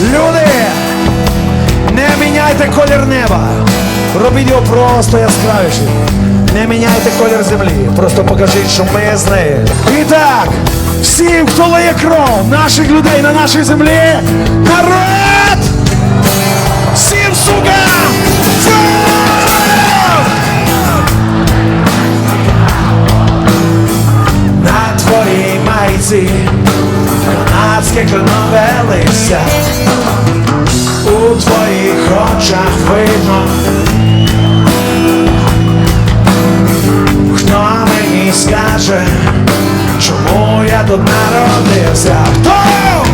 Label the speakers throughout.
Speaker 1: Люди, не міняйте колір неба. Робіть його просто яскравішим. Не міняйте колір землі. Просто покажіть, що ми з нею. І так, всім, хто лиє кров наших людей на нашій землі. Народ! Майці канадське листя у твоїх очах видно, хто мені скаже, чому я тут народився? Хто?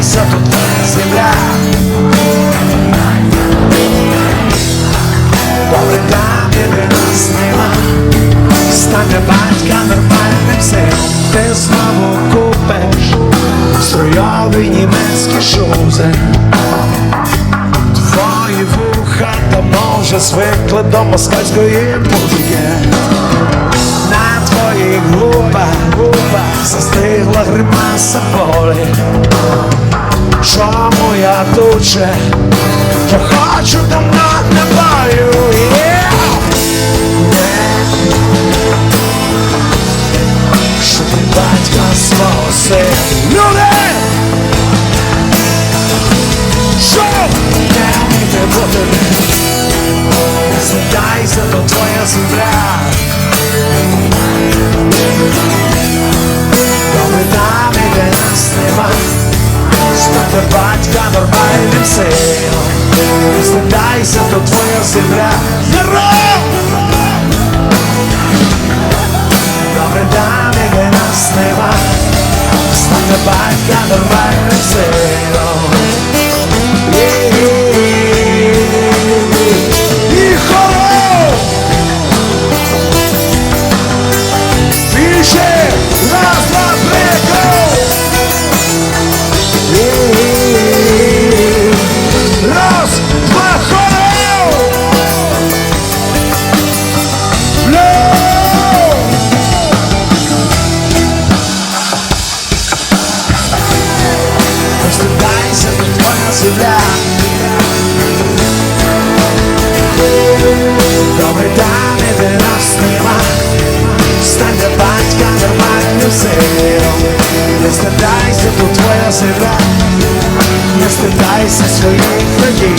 Speaker 1: Стидайся, тут земля. Там, де нас нема. Стане батька нормальним сином. Ти знову купиш струйові німецькі шузи. Твої вуха давно вже звикли до москальської музики. На твоїх губах, застигла гримаса болі. Чому я тут ще? Я хочу давно не бою. Що ти батька свого Люди! Що? Не вміти бути Не то твоя земля там, де нас нема Стати батька нормальним сином Не то твоя земля! Добре там, де нас нема Стати батька нормальним сином Не стидайся, тут твоя земля. Не стидайся своїх надій